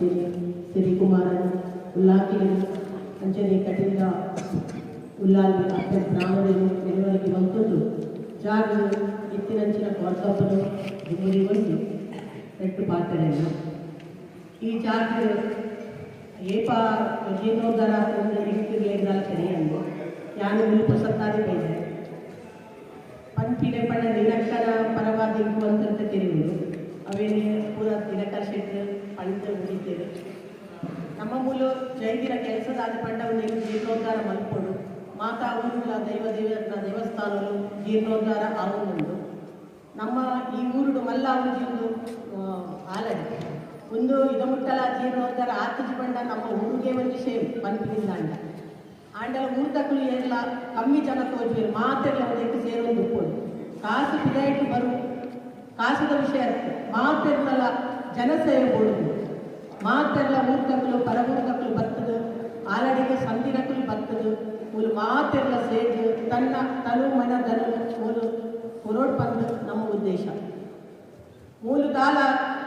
ಅಂಚನೆ ಸಿರಿಕುಮಾರನ್ ಉಲ್ಲಾಕಿಲು ಅಂಚನೆ ಕಟಿಂದ ಉಲ್ಲಾಲ್ ಅತ್ತ ಬ್ರಾಹ್ಮಣರು ನೆರವರಿಗೆ ಬಂತದ್ದು ಜಾಗ ಎತ್ತಿನಂಚಿನ ವರ್ಗಪ್ಪನು ಗುಮ್ಮರಿಗೊಂಡು ಎಟ್ಟು ಪಾತ್ರೆಯನ್ನು ಈ ಜಾಗ ಏಪ ಜೀರ್ಣೋದ್ಧಾರ ಒಂದು ಇಟ್ಟಿರಲಿಲ್ಲ ಸರಿಯಂದು ಯಾನು ಮುಲ್ಪ ಸತ್ತಾದಿ ಬೇಡ ಪಂಪಿಲೆ ಪಣ ದಿನಕ್ಕನ ಪರವಾದ ಅಂತ ತಿರುವುದು ಅವೇನು ಪೂರ ದಿನಕರ ಪಂಚ ಉಳಿತೇವೆ ನಮ್ಮ ಮೂಲ ಜೈದಿನ ಕೆಲಸದಾದ ಪಂಡವನ್ನು ಜೀರ್ಣೋದ್ಧಾರ ಮಲ್ಪಡು ಮಾತಾ ಊರುಗಳ ದೈವ ದೇವರ ದೇವಸ್ಥಾನಗಳು ಜೀರ್ಣೋದ್ಧಾರ ಆಗುವುದು ನಮ್ಮ ಈ ಊರುಡು ಮಲ್ಲ ಒಂದು ಆಲಯ. ಒಂದು ಇದು ಮುಟ್ಟಲ ಜೀರ್ಣೋದ್ಧಾರ ಆತಿಜಿ ಪಂಡ ನಮ್ಮ ಊರಿಗೆ ಒಂದು ಶೇಮ್ ಪಂಪಿನಿಂದ ಅಂಡ ಆಂಡಲ ಊರ್ತಕ್ಕಲು ಎಲ್ಲ ಕಮ್ಮಿ ಜನ ತೋರಿಸಿ ಮಾತೆಲ್ಲ ಒಂದಕ್ಕೆ ಸೇರೊಂದು ಕಾಸು ಪಿದಾಯಿಟ್ಟು ಬರು, ಕಾಸದ ವಿಷಯ ಮಾತೆಲ್ಲ ಜನಸೇವೆ ಕೊಡುದು ಮಾತೆಲ್ಲ ಊರ್ತಕ್ಕಲು ಪರಮೂರ್ತಕ್ಕಲು ಬರ್ತದೆ. ಆಲಡಿಗೆ ಸಂದಿನಕ್ಕಲು ಬರ್ತದೆ. ಮೂಲು ಮಾತೆಲ್ಲ ಸೇರಿ ತನ್ನ ತನು ಮನ ಧನು ಮೂಲು ಹೊರೋಡ್ ಬಂದು ನಮ್ಮ ಉದ್ದೇಶ. ಮೂಲು ಕಾಲ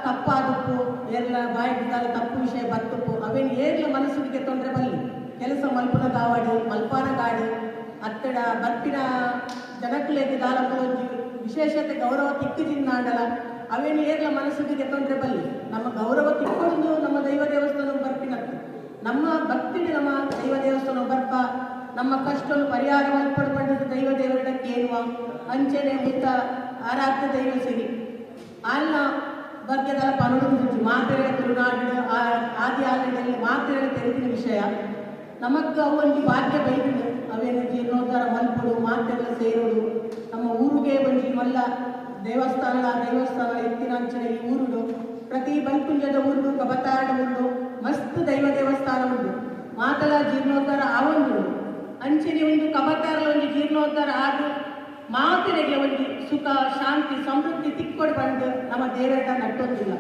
ತಪ್ಪಾದಪ್ಪು, ಎಲ್ಲ ಬಾಯಿಗೆ ಕಾಲ ತಪ್ಪು ವಿಷಯ ಬತ್ತಪ್ಪು, ಅವೇನು ಏರ್ಲ ಮನಸ್ಸಿಗೆ ತೊಂದರೆ ಬಲ್ಲಿ ಕೆಲಸ ಮಲ್ಪನ ದಾವಾಡಿ ಮಲ್ಪಾನ ಗಾಡಿ ಅತ್ತಡ ಬರ್ಪಿನ ಜನಕ್ಕಲೇಗೆ ದಾಲ ವಿಶೇಷತೆ, ಗೌರವ ತಿಕ್ಕಿ ಆಡಲ ಅವೇನು ಏರ್ಲ ಮನಸ್ಸಿಗೆ ತೊಂದರೆ ಬಲ್ಲಿ ನಮ್ಮ ಗೌರವ ತಿಕ್ಕೊಂಡು ನಮ್ಮ ದೈವ ದೇವಸ್ಥಾನ ಬರ್ಪಿನತ್ತು ನಮ್ಮ ಭಕ್ತಿಗೆ ನಮ್ಮ ದೈವ ದೇವಸ್ಥಾನ ಬರ್ಪ ನಮ್ಮ ಕಷ್ಟವನ್ನು ಪರಿಹಾರ ಮಲ್ಪಡ್ಕೊಂಡಿದ್ದು ದೈವ ದೇವರಿಡಕ್ಕೆ ಏನುವ ಅಂಚನೆ ಮುತ್ತ ಆರಾಧ್ಯ ದೈವ ಸಿರಿ. ಅಲ್ಲ ಬಗ್ಗೆದಲ್ಲ ಪನುಡು ಮಾತ್ರೆಗಳ ತುಳುನಾಡು ಆದಿ ಆಲಯದಲ್ಲಿ ಮಾತ್ರೆಗಳ ತೆರೆದಿನ ವಿಷಯ. ಅವು ಒಂದು ಭಾಗ್ಯ ಬೈದಿಡು ಅವೇನು ಜೀರ್ಣೋದ್ಧಾರ ಮಲ್ಪಡು, ಮಾತ್ರೆಗಳ ಸೇರೋಡು. ನಮ್ಮ ಊರಿಗೆ ಬಂದು ಮಲ್ಲ ದೇವಸ್ಥಾನ ದೇವಸ್ಥಾನ ಎತ್ತಿನ ಅಂಚನೆ ಈ ಊರುಡು. ಪ್ರತಿ ಬಲ್ಕುಂಜದ ಊರುಡು ಕಬತಾಡ ಊರುಡು, ಮಸ್ತ್ ದೈವ ದೇವಸ್ಥಾನ ಉಂಟು. ಮಾತಲ ಜೀರ್ಣೋದ್ಧಾರ ಆವೊಂದು ಅಂಚನೆ ಒಂದು ಕಬತಾರ ಒಂದು ಜೀರ್ಣೋದ್ಧಾರ ಆದು ಮಾತಿನಗೆ ಒಂದು ಸುಖ, ಶಾಂತಿ, ಸಮೃದ್ಧಿ ತಿಕ್ಕೊಂಡು ಬಂದು ನಮ್ಮ ದೇವರ ನಟ್ಟೋದಿಲ್ಲ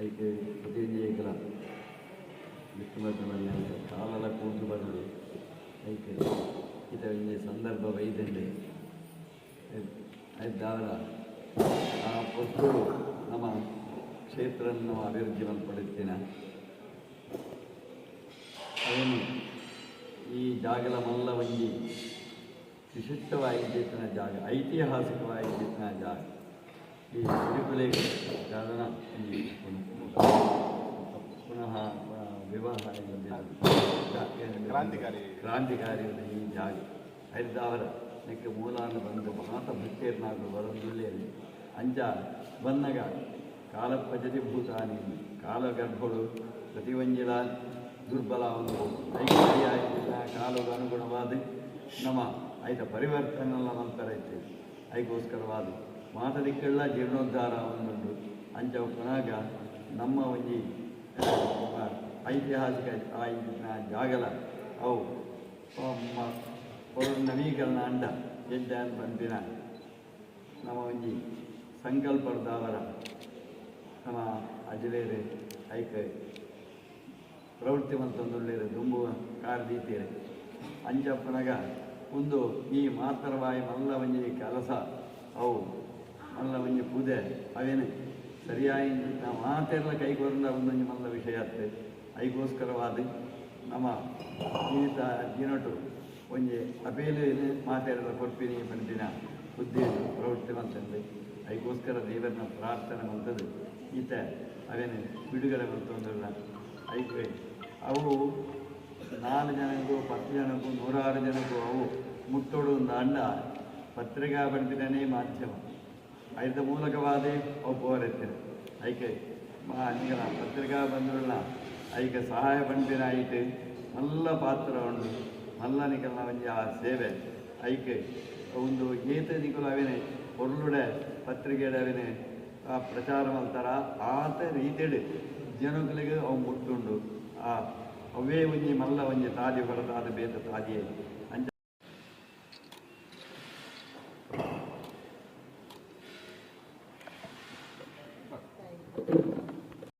ಐಕೆ ಪ್ರತಿನಿಧಿಗಳ ವಿಷ್ಣುವರ್ಧನ ಕಾಲದ ಕೂತು ಬಂದರು ಅದಕ್ಕೆ ಇದರಲ್ಲಿ ಸಂದರ್ಭ ವೈದ್ಯಂಡೆ ಇದ್ದಾವರ ಆ ಪುತ್ರರು ನಮ್ಮ ಕ್ಷೇತ್ರವನ್ನು ಅಭಿವೃದ್ಧಿ ಪಡುತ್ತೇನೆ ಅವನು ಈ ಜಾಗಲ ಮಲ್ಲ ಒಂಜಿ ಜಾಗ ಐತಿಹಾಸಿಕವಾಗಿದ್ದಿನ ಜಾಗ. ಈ ತಿರುಪುಲೆ ಜಾಗನ ಈ ಪುನಃ ಆ, ವಿವಾಹ ಕ್ರಾಂತಿಕಾರಿ. ಕ್ರಾಂತಿಕಾರಿ ಈ ಜಾಗ ಹರಿದಾವರ ನೆಕ್ಕೆ ಮೂಲಾನ ಬಂದು ಮಾತ ಭಕ್ತೇರ್ನಾಗು ಬರಂದುಳ್ಳೇರಿ ಅಂಚ ಬನ್ನಗ ಕಾಲಪಜತಿ ಭೂತಾನಿ ಕಾಲಗರ್ಭಗಳು ಪ್ರತಿವಂಜಿಲ ದುರ್ಬಲ ಒಂದು ಐಕ್ಯ ಕಾಲದ ಅನುಗುಣವಾದ ನಮ್ಮ ಐತ ಪರಿವರ್ತನೆಲ್ಲ ನಂತರ ಐತೆ ಐಗೋಸ್ಕರವಾದ ಮಾತದಿಕ್ಕೆಲ್ಲ ಜೀರ್ಣೋದ್ಧಾರ ಒಂದುಂಡು ಅಂಚ ಪುನಾಗ ನಮ್ಮ ಒಂಜಿ ಐತಿಹಾಸಿಕ ಆ ಇಂಚಿನ ಜಾಗಲ. ಅವು ನವೀಕರಣ ಅಂಡ ಎಡ್ಡ ಬಂದಿನ ನಮ್ಮ ಒಂಜಿ ಸಂಕಲ್ಪದಾವರ ನಮ್ಮ ಅಜಲೇರೆ ಐಕ ಪ್ರವೃತ್ತಿ ಮಂತೊಂದುಳ್ಳೇರೆ ದುಂಬುವ ಕಾರ್ದೀತೀರೆ. ಅಂಜಪ್ಪನಗ ಒಂದು ಈ ಮಾತರವಾಯಿ ಮಲ್ಲ ಒಂಜಿ ಕೆಲಸ. ಅವು ಮಲ್ಲ ಒಂಜಿ ಪೂಜೆ. ಅವೇನೆ ಸರಿಯಾಗಿ ನಾವು ಮಾತೆಲ್ಲ ಕೈಗೊಂಡ ಒಂದೊಂದು ಮಲ್ಲ ವಿಷಯ ಅತ್ತೆ. ಐಗೋಸ್ಕರವಾದ ನಮ್ಮ ಜೀವಿತ ದಿನಟು ಒಂಜಿ ಅಪೇಲು ಮಾತೆಲ್ಲ ಕೊಡ್ಪಿನಿ ಬಂದಿನ ಬುದ್ಧಿ ಪ್ರವೃತ್ತಿ ಮಂತಂದು ಐಗೋಸ್ಕರ ದೇವರನ್ನ ಪ್ರಾರ್ಥನೆ ಮಂತದ್ದು ಈತ ಅವೇನು ಬಿಡುಗಡೆ ಮಂತೊಂದಿಲ್ಲ ಐಕೆ ಅವು ನಾಲ್ಕು ಜನಕ್ಕೂ, ಪತ್ತು ಜನಕ್ಕೂ, ನೂರಾರು ಜನಕ್ಕೂ ಅವು ಮುಟ್ಟೋಡು ಒಂದು ಅಣ್ಣ. ಪತ್ರಿಕಾ ಬಂದಿನೇ ಮಾಧ್ಯಮ. ಅದರ ಮೂಲಕವಾದೇ ಒಪ್ಪುವರಿತೀರಿ ಐಕೆ ಮಹಾ ಅನ್ಯಗಳ ಪತ್ರಿಕಾ ಬಂಧುಗಳ ಐಕೆ ಸಹಾಯ ಬಂಡಿನಾಯಿತು ಮಲ್ಲ ಪಾತ್ರ ಉಂಡು ಮಲ್ಲ ನಿಕಲ್ಲ ಒಂಜಿ ಆ ಸೇವೆ. ಐಕೆ ಒಂದು ಗೀತ ನಿಕುಲ ಅವಿನೆ ಪೊರ್ಲುಡೆ ಪತ್ರಿಕೆಡವಿನೆ ಆ ಪ್ರಚಾರ ಆತೆ ಆತ ರೀತಿಡು ಜನಗಳಿಗೆ ಅವು ಮುಟ್ಟುಂಡು. ಆ ಅವೇ ಒಂಜಿ ಮಲ್ಲ ಒಂಜಿ ತಾದಿ ಹೊರತಾದ ಬೇತ ತಾದಿಯಲ್ಲಿ